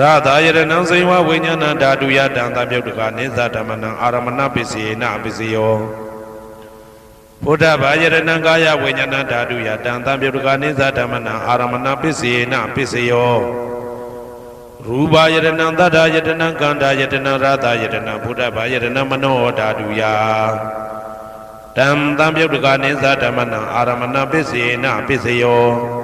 ရသာယရဏံစေဝဝိညာဏဓာတုယတံသပြုတ်တကနိသဓမ္မနံအာရမဏပစ္စေနပစ္စယောဘုဒ္ဓဘာယရဏံကာယဝိညာဏဓာတုယတံသပြုတ်တကနိသဓမ္မနံအာရမဏပစ္စေနပစ္စယောရူပယရဏံသတ္တယတနံကန္တာယတနံရသယတနံဘုဒ္ဓဘာယရဏံမနောဓာတုယတံသံပြုတ်တကနိသဓမ္မနံအာရမဏပစ္စေနပစ္စယော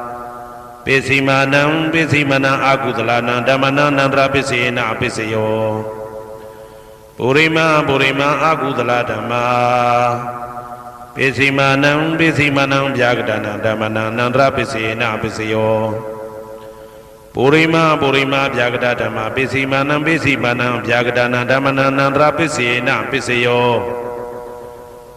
ပိစီမာနံပိစီမနံအာကုသလနံဓမ္မနံနန္တရပိစေနပိစယောပုရိမပုရိမအာကုသလဓမ္မာပိစီမာနံပိစီမနံဗျာကတနံဓမ္မနံနန္တရပိစေနပိစယောပုရိမပုရိမဗျာကတဓမ္မာပိစီမာနံပိစီမာနံဗျာကတနံဓမ္မနံနန္တရပိစေနပိစယော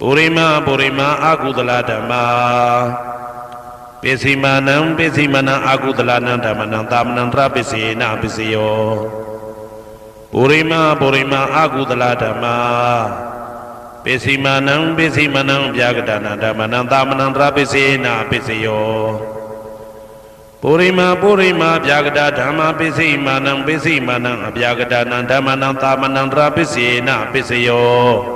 ပုရိမပုရိမအာကုသလဓမ္မာပိစီမာနံပိစီမနံအာကုသလနံဓမ္မနံသာမဏံတရပိစေနပိစယောပုရိမပုရိမအာကုသလဓမ္မာပိစီမာနံပိစီမနံဗျာကတနာဓမ္မနံသာမဏံတရပိစေနပိစယောပုရိမပုရိမဗျာကတဓမ္မပိစိမာနံပိစိမာနံအဗျာကတနံဓမ္မနံသာမဏံတရပိစေနပိစယော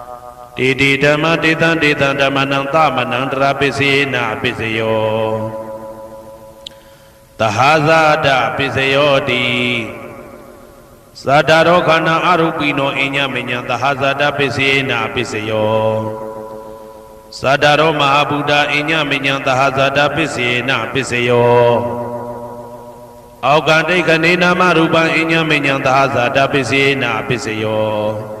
တေတိဓမ္မတေတံတေတံဓမ္မနံသမနံတရာပစ္စေနပစ္စယောတဟာဇာတပစ္စယောတိဇာတာရောခန္ဓာအရူပိနောအညမညံတဟာဇာတပစ္စေနပစ္စယောဇာတာရောမဟာဗုဒ္ဓအညမညံတဟာဇာတပစ္စေနပစ္စယောအောက်ကတိတ်ခနေနာမရူပံအညမညံတဟာဇာတပစ္စေနပစ္စယော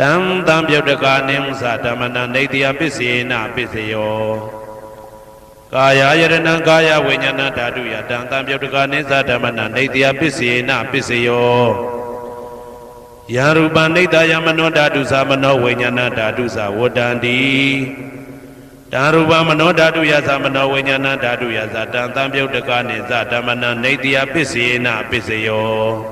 တံတံပြုတ်တကာနိမသဓမ္မနာနေတယပစ္စေနပစ္စယောကာယယရဏံကာယဝိညာဏဓာတုယတံတံပြုတ်တကာနိသဓမ္မနာနေတယပစ္စေနပစ္စယောယံရူပနိတယမနောဓာတုသမနောဝိညာဏဓာတုသဝတ္တန္တိတံရူပမနောဓာတုယသမနောဝိညာဏဓာတုယသတံတံပြုတ်တကာနိသဓမ္မနာနေတယပစ္စေနပစ္စယော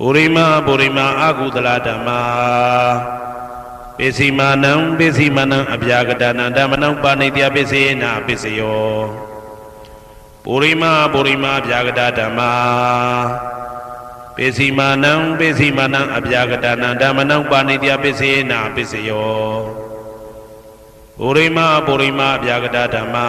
ပုရိမာပုရိမာအာကုသလဓမ္မာပိစီမာနံပိစီမာနံအပြာကတနံဓမ္မနံပါဏိတယပစ္စေနပစ္စယောပုရိမာပုရိမာအပြာကတဓမ္မာပိစီမာနံပိစီမာနံအပြာကတနံဓမ္မနံပါဏိတယပစ္စေနပစ္စယောပုရိမာပုရိမာအပြာကတဓမ္မာ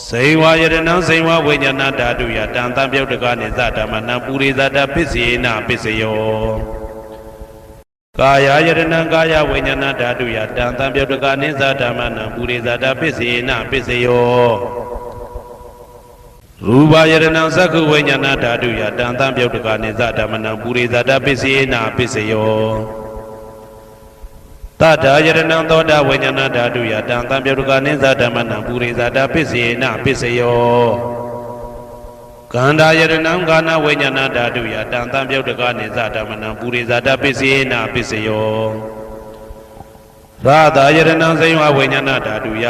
စေဝါယရဏံစေဝဝိညာဏဓာတုယတံတံပြုတ်တကနိသဓမ္မနံပုရိသတပစ္စေနပစ္စယောကာယယရဏံကာယဝိညာဏဓာတုယတံတံပြုတ်တကနိသဓမ္မနံပုရိသတပစ္စေနပစ္စယောရူပယရဏံသက္ခုဝိညာဏဓာတုယတံတံပြုတ်တကနိသဓမ္မနံပုရိသတပစ္စေနပစ္စယော တထာယရဏံသောတာဝိညာဏဓာတုယတံတံပြုတ်တကနိသဓမ္မနံပုရိသတာပစ္စေနပစ္စယောကန္တာယရဏံကာနဝိညာဏဓာတုယတံတံပြုတ်တကနိသဓမ္မနံပုရိသတာပစ္စေနပစ္စယောရရာသာယရဏံစိဝဝိညာဏဓာတုယ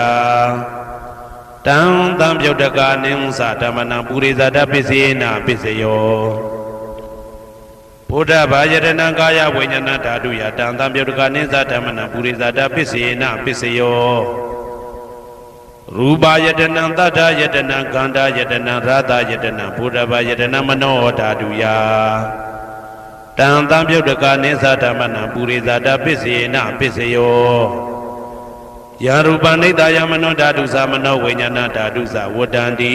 တံတံပြုတ်တကာနိသဓမ္မနံပုရိဇာတပစ္စေနပစ္စယော ဘုဒ္ဓဘာယရဏံကာယဝိညာဏဓာတုယတံတံပြုတ်တကာနိသဓမ္မနံပုရိဇာတပစ္စေနပစ္စယောရူပယတနံတတ္ထယတနံကန္တာယတနံရာသယတနံဘုဒ္ဓဘာယတနံမနောဓာတုယတံတံပြုတ်တကာနိသဓမ္မနံပုရိဇာတပစ္စေနပစ္စယောယံရူပနိတယမနောဓာတုသမနောဝိညာဏဓာတုသဝတ္တန္တိ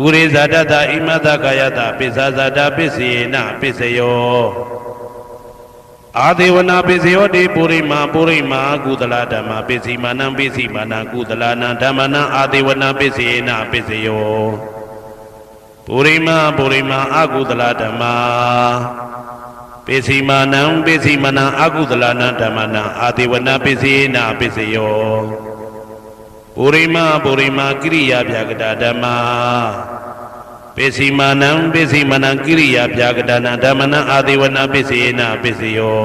ပုရိဇာတတဣမတကာယတပိစ္ဆာဇာတပစ္စေနပစ္စယောအာဒေဝနာပစ္စယောတိပုရိမာပုရိမာကုသလဓမ္မပစ္စည်းမာနံပစ္စည်းမာနံကုသလနံဓမ္မနံအာဒေဝနာပစ္စေနပစ္စယောပုရိမာပုရိမာအကုသလဓမ္မာပစ္စည်းမာနံပစ္စည်းမနံအကုသလနံဓမ္မနံအာဒေဝနာပစ္စေနပစ္စယော ပုရိမာပုရိမာကိရိယာပြကတာဓမ္မာပစ္စည်းမာနံပစ္စည်းမနံကိရိယာပြကတာနံဓမ္မနံအာဒေဝနာပစ္စေနပစ္စယော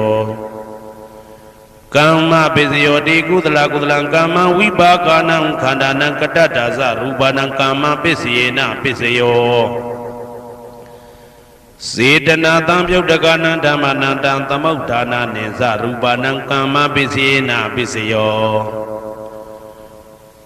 ကမ္မပစ္စယောတိကုသလကုသလံကမ္မဝိပါကနံခန္ဓာနံကတ္တတာဇရူပနံကမ္မပစ္စေနပစ္စယောစေတနာတံပြုတ်တကနံဓမ္မနံတံသမုဋ္ဌာနာနေဇရူပနံကမ္မပစ္စေနပစ္စယော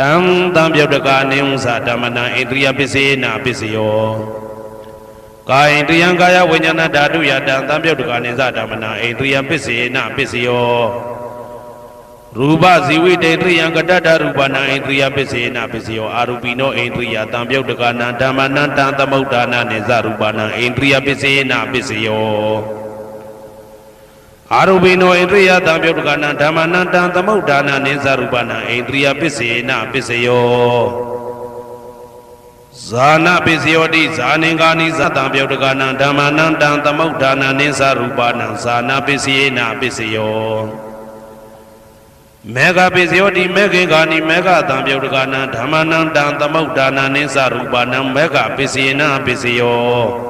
တံတံပြုတ်တကနိဥ္စဓမ္မနံဣန္ဒရိယပစ္စေနပစ္စယောကာယိန္ဒရိယံကာယဝိညာဏဓာတုယတံတံပြုတ်တကနိသဓမ္မနံဣန္ဒရိယပစ္စေနပစ္စယောရူပဇီဝိတေတရိယံကတ္တရူပနာဣန္ဒရိယပစ္စေနပစ္စယောအာရူပိနောဣန္ဒရိယတံပြုတ်တကနံဓမ္မနံတံသမုဋ္ဌာနာနိသရူပနံဣန္ဒရိယပစ္စေနပစ္စယော အာရုပိနောဣန္ဒရိယတံပြုတ်တကနံဓမ္မနံတံသမုဋ္ဌာနာနိသရူပနံဣန္ဒရိယပစ္စေနပစ္စယောဇာနာပစ္စယောတိဇာနင်္ဂာနိသတံပြုတ်တကနံဓမ္မနံတံသမုဋ္ဌာနာနိသရူပနံဇာနာပစ္စယေနပစ္စယောမေဃပစ္စယောတိမေခင်္ဂာနိမေဃတံပြုတ်တကနံဓမ္မနံတံသမုဋ္ဌာနာနိသရူပနံမေဃပစ္စယေနပစ္စယော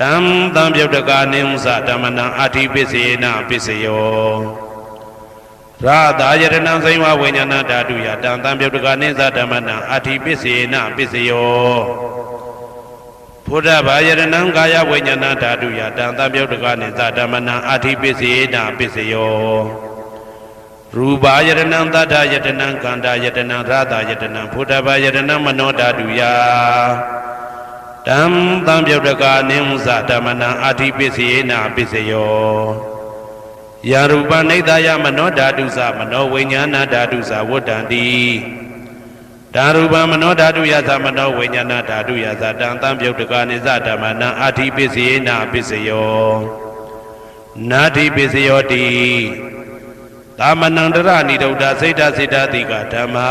တံတံပြုတ်တကနိဥ္စဓမ္မနံအဋ္ဌိပစ္စေနာပစ္စယောရာသာယရဏံဇိဝဝိညာဏဓာတုယတံတံပြုတ်တကနိသဓမ္မနံအဋ္ဌိပစ္စေနာပစ္စယောဘုဒ္ဓဘာယရဏံကာယဝိညာဏဓာတုယတံတံပြုတ်တကနိသဓမ္မနံအဋ္ဌိပစ္စေနာပစ္စယောရူပါယရဏံတတ္ထယတနံကန္တာယတနံရာသာယတနံဘုဒ္ဓဘာယရဏံမနောဓာတုယ တံတံပြုတ်တကနိဥ္စဓမ္မနံအဋ္ဌိပစ္စေနာပစ္စယောယာရူပနိဒာယမနောဓာတုသမနောဝိညာဏဓာတုသဝတ္တံတိဓာရူပမနောဓာတုယသမနောဝိညာဏဓာတုယသတံတံပြုတ်တကနိသဓမ္မနံအဋ္ဌိပစ္စေနာပစ္စယောနာတိပစ္စယောတိသာမဏံတရဏိဒုဒ္ဓစိတ်တစိတ္တတိကဓမ္မာ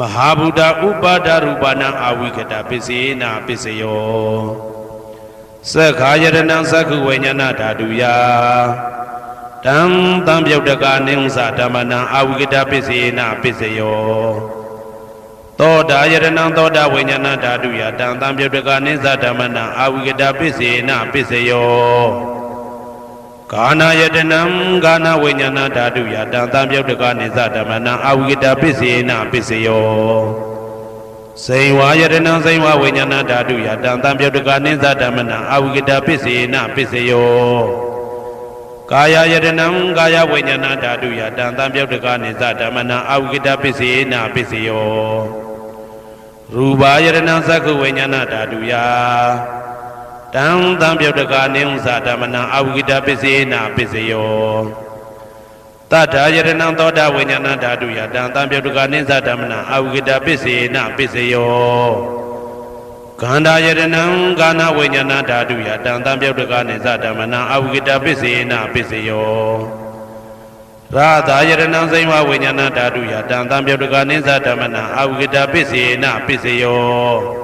မဟာဗုဒ္ဓဥပါဒရူပနာအာဝိကတပစ္စေနာပစ္စယောသက္ခာယရဏံသက္ခုဝိညာဏဓာတုယတံတံပြုတ်တကနိဥ္စဓမ္မနံအာဝိကတပစ္စေနာပစ္စယောသောတာယရဏံသောတာဝိညာဏဓာတုယတံတံပြုတ်တကနိစ္စဓမ္မနံအာဝိကတပစ္စေနာပစ္စယော ကာနာယတနံကာနာဝိညာဏဓာတုယတံတံပြုတ်တကနိစ္စဓမ္မနံအာဝိကတပစ္စေနာပစ္စယောစိန်ဝါယတနံစိန်ဝါဝိညာဏဓာတုယတံတံပြုတ်တကနိစ္စဓမ္မနံအာဝိကတပစ္စေနာပစ္စယောကာယယတနံကာယဝိညာဏဓာတုယတံတံပြုတ်တကနိစ္စဓမ္မနံအာဝိကတပစ္စေနာပစ္စယောရူပါယတနံသက္ခုဝိညာဏဓာတုယ တံတံပြုတ်တကနိဥ္စဓမ္မနံအာဝိကတပစ္စေနာပစ္စယောတထာယတနံသောတာဝိညာဏဓာတုယတံတံပြုတ်တကနိစ္စဓမ္မနံအာဝိကတပစ္စေနာပစ္စယောကန္တာယတနံကာနဝိညာဏဓာတုယတံတံပြုတ်တကနိစ္စဓမ္မနံအာဝိကတပစ္စေနာပစ္စယောရာသာယတနံစိမဝိညာဏဓာတုယတံတံပြုတ်တကနိစ္စဓမ္မနံအာဝိကတပစ္စေနာပစ္စယော